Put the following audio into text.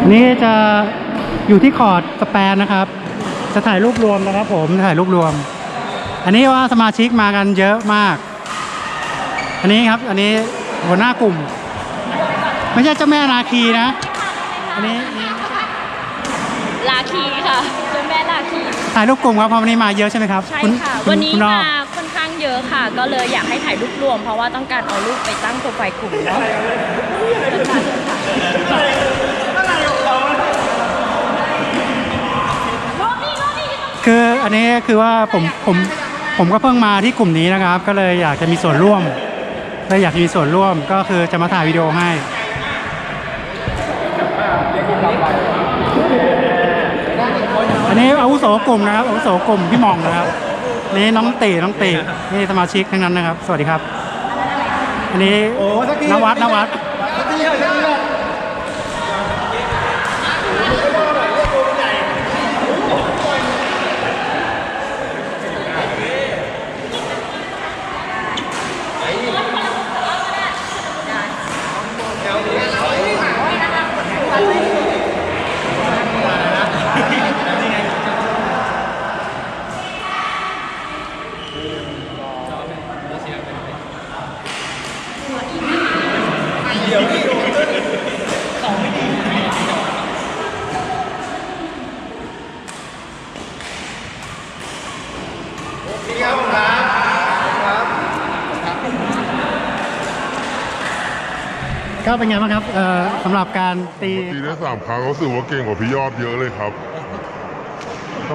อันนี้จะอยู่ที่คอร์ดสแปนนะครับ จะถ่ายรูปรวมนะครับ ผมถ่ายรูปรวม อันนี้ว่าสมาชิกมากันเยอะมาก อันนี้ครับ อันนี้หัวหน้ากลุ่ม ไม่ใช่เจ้าแม่นาคีนะ อันนี้นี่ลาคีค่ะเจ้าแม่ลาคีถ่ายรูปกลุ่มครับเพราะวันนี้มาเยอะใช่ไหมครับใช่ณค่ะ ณวันนี้คุณอ้อมาค่อนข้างเยอะค่ะ ก็เลยอยากให้ถ่ายรูปรวม เพราะว่าต้องการเอารูปไปตั้งโปรไฟล์กลุ่มเนาะ คื ออันนี้คือว่าผมผมผมก็เพิ่งมาที่กลุ่มนี้นะครับ ก็เลยอยากจะมีส่วนร่วมเลยอยากมีส่วนร่วมก็คือจะมาถ่ายวิดีโอให้อันนี้อาวุโสกลุ่มนะครับอาวุโสกลุ่มพี่หมองนะครับนี่น้องตีน้องตีนี่สมาชิกทั้งนั้นนะครับ สวัสดีครับ อันนี้นวัดนวัด ก็เป็นไงบ้างครับเอ่อสำหรับการตี ตีได้สามครั้งรู้สึกว่าเก่งกว่าพี่ยอดเยอะเลยครับ